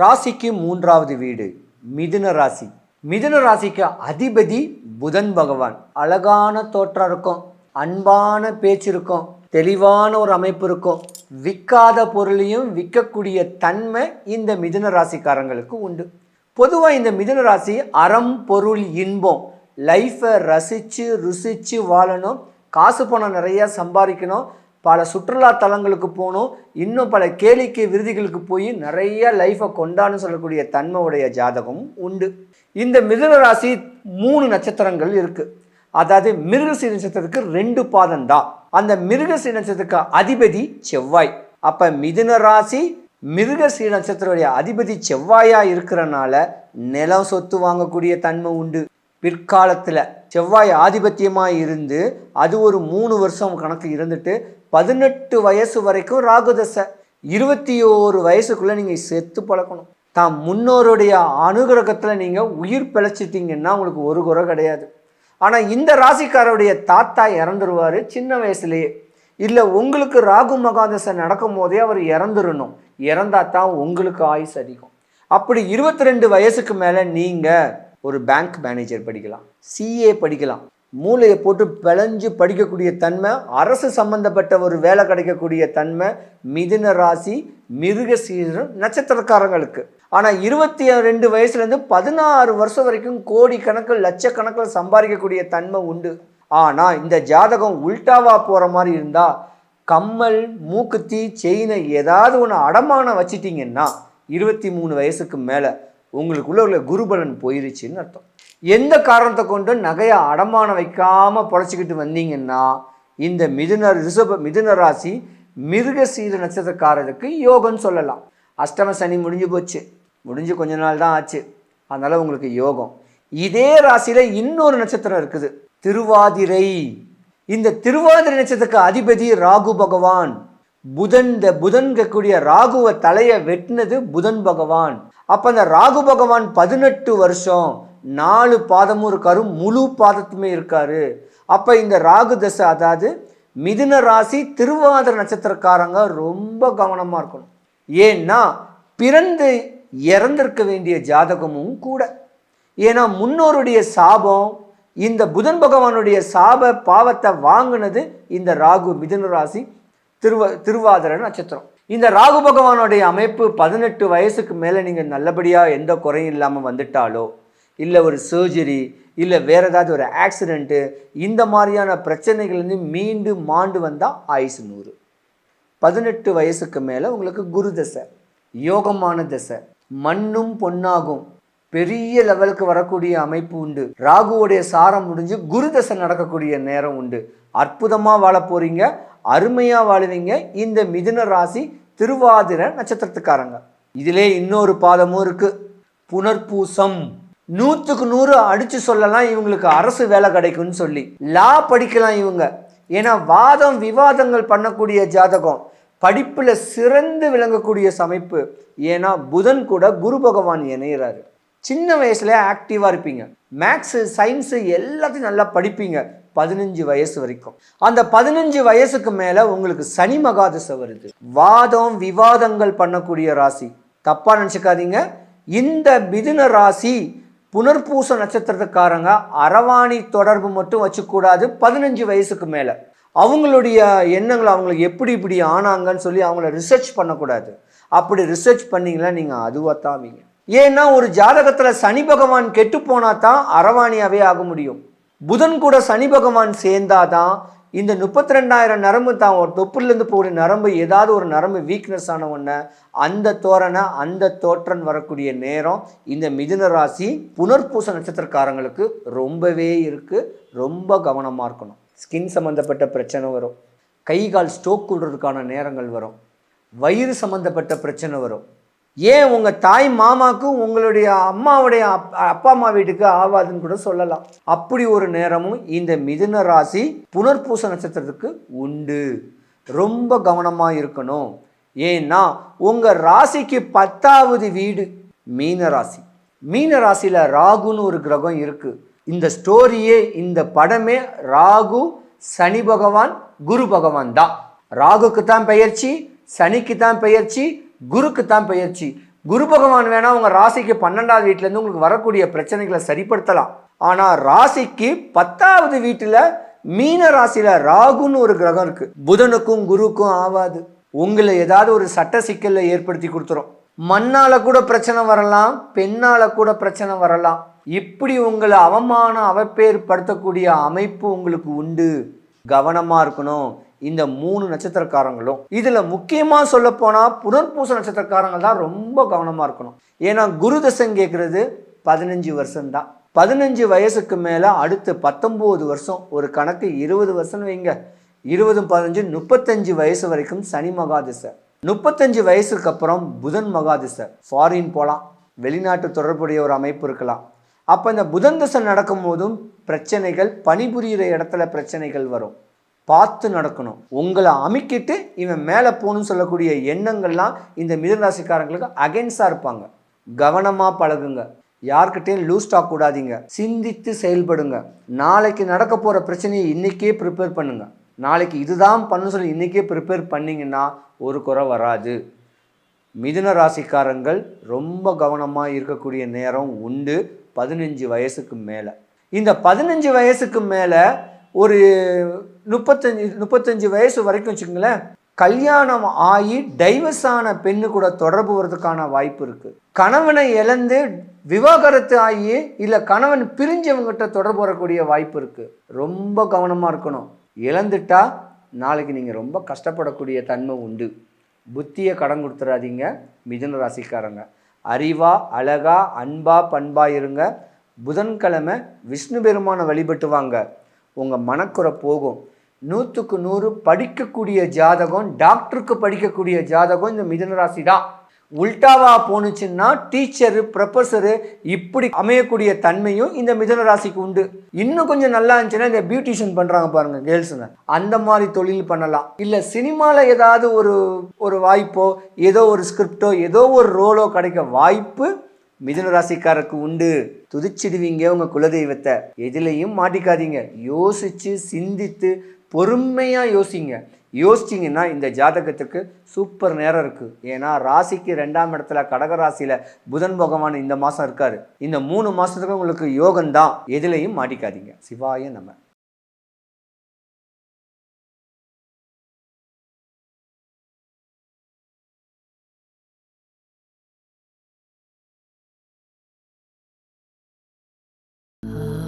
ராசிக்கு மூன்றாவது வீடு மிதுன ராசி. மிதுன ராசிக்கு அதிபதி புதன் பகவான். அழகான தோற்றம் இருக்கும் அன்பான பேச்சு இருக்கும் தெளிவான ஒரு அமைப்பு இருக்கும். விற்காத பொருளையும் விற்கக்கூடிய தன்மை இந்த மிதுன ராசிக்காரங்களுக்கு உண்டு. பொதுவாக இந்த மிதுன ராசி அறம் பொருள் இன்பம். லைஃப்பை ரசித்து ருசித்து வாழணும். காசு பணம் நிறையா சம்பாதிக்கணும். பல சுற்றுலா தலங்களுக்கு போகணும் இன்னும் பல கேளிக்கை விருதிகளுக்கு போய் நிறைய லைஃப்பை கொண்டான்னு சொல்லக்கூடிய தன்மை உடைய ஜாதகம் உண்டு. இந்த மிதுன ராசி மூணு நட்சத்திரங்கள் இருக்குது அதாவது மிருகசீ நட்சத்திரத்துக்கு ரெண்டு பாதம் தான். அந்த மிருகசீ நட்சத்திரத்துக்கு அதிபதி செவ்வாய். அப்போ மிதுன ராசி மிருகசீ நட்சத்திரத்துடைய அதிபதி செவ்வாயாக இருக்கிறனால நிலம் சொத்து வாங்கக்கூடிய தன்மை உண்டு. பிற்காலத்தில் செவ்வாய் ஆதிபத்தியமாக இருந்து அது ஒரு மூணு வருஷம் கணக்கு இருந்துட்டு பதினெட்டு வயசு வரைக்கும் ராகுதசை இருபத்தி ஓரு வயசுக்குள்ளே நீங்கள் செத்து பழக்கணும். தான் முன்னோருடைய அனுகிரகத்தில் நீங்கள் உயிர் பிழைச்சிட்டிங்கன்னா உங்களுக்கு ஒரு குறை கிடையாது. ஆனால் இந்த ராசிக்காரருடைய தாத்தா இறந்துருவார் சின்ன வயசுலேயே. இல்லை உங்களுக்கு ராகு மகாதசை நடக்கும் போதே அவர் இறந்துடணும் இறந்தா தான் உங்களுக்கு ஆயுஸ் அதிகம். அப்படி இருபத்தி ரெண்டு வயசுக்கு மேலே நீங்கள் ஒரு பேங்க் மேனேஜர் படிக்கலாம் சிஏ படிக்கலாம். மூளையை போட்டு பிழைஞ்சு படிக்கக்கூடிய தன்மை அரசு சம்பந்தப்பட்ட ஒரு வேலை கிடைக்கக்கூடிய தன்மை மிதுன ராசி மிருக சீரன் நட்சத்திரக்காரங்களுக்கு. ஆனால் இருபத்தி ரெண்டு வயசுலேருந்து பதினாறு வருஷம் வரைக்கும் கோடி கணக்கில் லட்சக்கணக்கில் சம்பாதிக்கக்கூடிய தன்மை உண்டு. ஆனால் இந்த ஜாதகம் உல்டாவாக போகிற மாதிரி இருந்தால் கம்மல் மூக்குத்தி செயினை ஏதாவது ஒன்று அடமானம் வச்சிட்டிங்கன்னா இருபத்தி மூணு வயசுக்கு மேலே உங்களுக்குள்ளே உள்ள குருபலன் போயிருச்சுன்னு அர்த்தம். எந்த காரணத்தை கொண்டு நகையை அடமானம் வைக்காமல் பொழைச்சிக்கிட்டு வந்தீங்கன்னா இந்த மிதுன ரிஷப மிதுன ராசி மிருகசீர நட்சத்திரக்காரருக்கு யோகம்னு சொல்லலாம். அஷ்டம சனி முடிஞ்சு போச்சு. முடிஞ்சு கொஞ்ச நாள் தான் ஆச்சு. அதனால் உங்களுக்கு யோகம். இதே ராசியில் இன்னொரு நட்சத்திரம் இருக்குது. திருவாதிரை. இந்த திருவாதிரை நட்சத்திரத்துக்கு அதிபதி ராகு பகவான். புதன் இந்த புதன் கூடிய ராகுவ தலையை வெட்டினது புதன் பகவான். அப்போ அந்த ராகு பகவான் பதினெட்டு வருஷம் நாலு பாதமும் இருக்காரு முழு பாதத்துமே இருக்காரு. அப்போ இந்த ராகு தசை அதாவது மிதுன ராசி திருவாதிர நட்சத்திரக்காரங்க ரொம்ப கவனமாக இருக்கணும். ஏன்னா பிறந்து இறந்திருக்க வேண்டிய ஜாதகமும் கூட. ஏன்னா முன்னோருடைய சாபம் இந்த புதன் பகவானுடைய சாப பாவத்தை வாங்கினது இந்த ராகு மிதுன ராசி திருவ திருவாதிர நட்சத்திரம். இந்த ராகு பகவானுடைய அமைப்பு பதினெட்டு வயசுக்கு மேலே நீங்கள் நல்லபடியாக எந்த குறையும் இல்லாமல் வந்துட்டாலோ இல்லை ஒரு சர்ஜரி இல்லை வேற ஏதாவது ஒரு ஆக்சிடெண்ட்டு இந்த மாதிரியான பிரச்சனைகள்லேருந்து மீண்டு மாண்டு வந்தால் ஆயுசு நூறு. பதினெட்டு வயசுக்கு மேலே உங்களுக்கு குரு தசை யோகமான தசை மண்ணும் பொன்னாகும். பெரிய லெவலுக்கு வரக்கூடிய அமைப்பு உண்டு. ராகுவோடைய சாரம் முடிஞ்சு குரு தசை நடக்கக்கூடிய நேரம் உண்டு. அற்புதமாக வாழ போகிறீங்க அருமையாக வாழ்வீங்க. இந்த மிதுன ராசி திருவாதிர நட்சத்திரத்துக்காரங்க. இதிலே இன்னொரு பாதமும் இருக்கு. புனர்பூசம். நூற்றுக்கு நூறு அடித்து சொல்லலாம் இவங்களுக்கு அரசு வேலை கிடைக்கும்னு சொல்லி. லா படிக்கலாம் இவங்க. ஏன்னா வாதம் விவாதங்கள் பண்ணக்கூடிய ஜாதகம். படிப்பில் சிறந்து விளங்கக்கூடிய சமைப்பு. ஏன்னா புதன் கூட குரு பகவான் இணையிறாரு. சின்ன வயசுல ஆக்டிவாக இருப்பீங்க. மேக்ஸு சயின்ஸு எல்லாத்தையும் நல்லா படிப்பீங்க. பதினஞ்சு வயசு வரைக்கும். அந்த பதினஞ்சு வயசுக்கு மேலே உங்களுக்கு சனி மகாதசை வருது. வாதம் விவாதங்கள் பண்ணக்கூடிய ராசி. தப்பா நினச்சிக்காதீங்க. இந்த மிதுன ராசி புனர்பூச நட்சத்திரத்துக்காரங்க அரவாணி தொடர்பு மட்டும் வச்சுக்கூடாது பதினஞ்சு வயசுக்கு மேலே. அவங்களுடைய எண்ணங்கள் அவங்களுக்கு எப்படி இப்படி ஆனாங்கன்னு சொல்லி அவங்கள ரிசர்ச் பண்ணக்கூடாது. அப்படி ரிசர்ச் பண்ணீங்களா நீங்கள் அதுவாக தாவீங்க ஏன்னா ஒரு ஜாதகத்தில் சனி பகவான் கெட்டு போனா தான் அரவாணியாகவே ஆக முடியும். புதன் கூட சனி பகவான் சேர்ந்தாதான் இந்த முப்பத்தி ரெண்டாயிரம் நரம்பு தான் ஒரு தொப்புலேருந்து போகிற நரம்பு ஏதாவது ஒரு நரம்பு வீக்னஸ் ஆன ஒன்று அந்த தோரணை அந்த தோற்றன் வரக்கூடிய நேரம் இந்த மிதுன ராசி புனர்பூச நட்சத்திரக்காரங்களுக்கு ரொம்பவே இருக்குது ரொம்ப கவனமாக இருக்கணும். ஸ்கின் சம்மந்தப்பட்ட பிரச்சனை வரும். கை கால் ஸ்டோக் விடுறதுக்கான நேரங்கள் வரும். வயிறு சம்மந்தப்பட்ட பிரச்சனை வரும். ஏன் உங்கள் தாய் மாமாக்கும் உங்களுடைய அம்மாவுடைய அப்பா அம்மா வீட்டுக்கு ஆவாதுன்னு கூட சொல்லலாம். அப்படி ஒரு நேரமும் இந்த மிதுன ராசி புனர்பூச நட்சத்திரத்துக்கு உண்டு. ரொம்ப கவனமாக இருக்கணும். ஏன்னா உங்கள் ராசிக்கு பத்தாவது வீடு மீன ராசி. மீன ராசியில் ராகுன்னு ஒரு கிரகம் இருக்குது இந்த ஸ்டோரியே இந்த படமே ராகு சனி பகவான் குரு பகவான் தான். ராகுக்கு தான் பெயர்ச்சி சனிக்கு தான் பெயர்ச்சி குருக்கு தான் பயிற்சி குரு பகவான் வேணா உங்கள் ராசிக்கு பன்னெண்டாவது வீட்டிலேருந்து உங்களுக்கு வரக்கூடிய பிரச்சனைகளை சரிப்படுத்தலாம். ஆனால் ராசிக்கு பத்தாவது வீட்டில் மீன ராசியில் ராகுன்னு ஒரு கிரகம் இருக்குது புதனுக்கும் குருக்கும் ஆவாது. உங்களை ஏதாவது ஒரு சட்ட சிக்கலில் ஏற்படுத்தி கொடுத்துரும். மண்ணால் கூட பிரச்சனை வரலாம் பெண்ணால் கூட பிரச்சனை வரலாம். இப்படி உங்களை அவமான அவப்பேற்படுத்தக்கூடிய அமைப்பு உங்களுக்கு உண்டு. கவனமாக இருக்கணும். இந்த மூணு நட்சத்திரக்காரங்களும். இதுல முக்கியமா சொல்ல போனா புனர்பூச நட்சத்திரக்காரங்க தான் ரொம்ப கவனமா இருக்கணும். ஏன்னா குரு தசம் கேட்கறது பதினஞ்சு வருஷம்தான் பதினஞ்சு வயசுக்கு மேல அடுத்து பத்தொன்பது வருஷம் ஒரு கணக்கு இருபது வருஷம்னு வைங்க. இருபதும் பதினஞ்சு முப்பத்தஞ்சு வயசு வரைக்கும் சனி மகாதிசை முப்பத்தஞ்சு வயசுக்கு அப்புறம் புதன் மகாதிசை ஃபாரின் போகலாம் வெளிநாட்டு தொடர்புடைய ஒரு அமைப்பு இருக்கலாம். அப்போ இந்த புதன் தசை நடக்கும் போதும் பிரச்சனைகள் பணிபுரியிற இடத்துல பிரச்சனைகள் வரும். பார்த்து நடக்கணும். உங்களை அமுக்கிட்டு இவன் மேலே போகணும்னு சொல்லக்கூடிய எண்ணங்கள்லாம் இந்த மிதராசிக்காரங்களுக்கு அகென்ஸ்டாக இருப்பாங்க. கவனமாக பழகுங்க. யார்கிட்டையும் லூஸ் டாக் கூடாதீங்க. சிந்தித்து செயல்படுங்க. நாளைக்கு நடக்க போகிற பிரச்சனையை இன்றைக்கே ப்ரிப்பேர் பண்ணுங்க. நாளைக்கு இதுதான் பண்ணு சொல்லி இன்றைக்கே ப்ரிப்பேர் பண்ணிங்கன்னா ஒரு குறை வராது. மிதுன ராசிக்காரங்கள் ரொம்ப கவனமாக இருக்கக்கூடிய நேரம் உண்டு. பதினஞ்சு வயசுக்கு மேலே. இந்த பதினஞ்சு வயசுக்கு மேலே ஒரு முப்பத்தஞ்சு முப்பத்தஞ்சு வயசு வரைக்கும் வச்சுக்கோங்களேன் கல்யாணம் ஆகி டைவர்ஸ் ஆன பெண்ணு கூட தொடர்பு வர்றதுக்கான வாய்ப்பு இருக்குது கணவனை இழந்து விவாகரத்து ஆகி இல்லை கணவன் பிரிஞ்சவங்ககிட்ட தொடர்பு வரக்கூடிய வாய்ப்பு இருக்குது ரொம்ப கவனமாக இருக்கணும். இழந்துட்டா நாளைக்கு நீங்கள் ரொம்ப கஷ்டப்படக்கூடிய தன்மை உண்டு. புத்தியை கடன் கொடுத்துறாதீங்க மிதுன ராசிக்காரங்க. அறிவா அழகா அன்பா பண்பா இருங்க. புதன்கிழமை விஷ்ணு பெருமானை வழிபட்டுவாங்க உங்கள் மனக்குறை போகும். நூற்றுக்கு நூறு படிக்கக்கூடிய ஜாதகம் டாக்டருக்கு படிக்கக்கூடிய ஜாதகம் இந்த மிதன ராசி தான். உல்டாவா போணுச்சுன்னா டீச்சரு ப்ரொஃபஸரு இப்படி அமையக்கூடிய தன்மையும் இந்த மிதன ராசிக்கு உண்டு. இன்னும் கொஞ்சம் நல்லா இருந்துச்சுன்னா இந்த பியூட்டிஷியன் பண்ணுறாங்க பாருங்கள் கேர்ள்ஸுங்க. அந்த மாதிரி தொழில் பண்ணலாம். இல்லை சினிமாவில் ஏதாவது ஒரு ஒரு வாய்ப்போ ஏதோ ஒரு ஸ்கிரிப்டோ ஏதோ ஒரு ரோலோ கிடைக்க வாய்ப்பு மிதுன ராசிக்காரருக்கு உண்டு. துதிச்சிடுவீங்க உங்கள் குலதெய்வத்தை. எதுலேயும் மாட்டிக்காதீங்க. யோசித்து சிந்தித்து பொறுமையாக யோசிங்க. யோசிச்சிங்கன்னா இந்த ஜாதகத்துக்கு சூப்பர் நேரம் இருக்கு. ஏன்னா ராசிக்கு ரெண்டாம் இடத்துல கடக ராசியில புதன் பகவான் இந்த மாதம் இருக்கார். இந்த மூணு மாதத்துக்கு உங்களுக்கு யோகம்தான். எதுலேயும் மாட்டிக்காதீங்க. சிவாய நம்ம Ah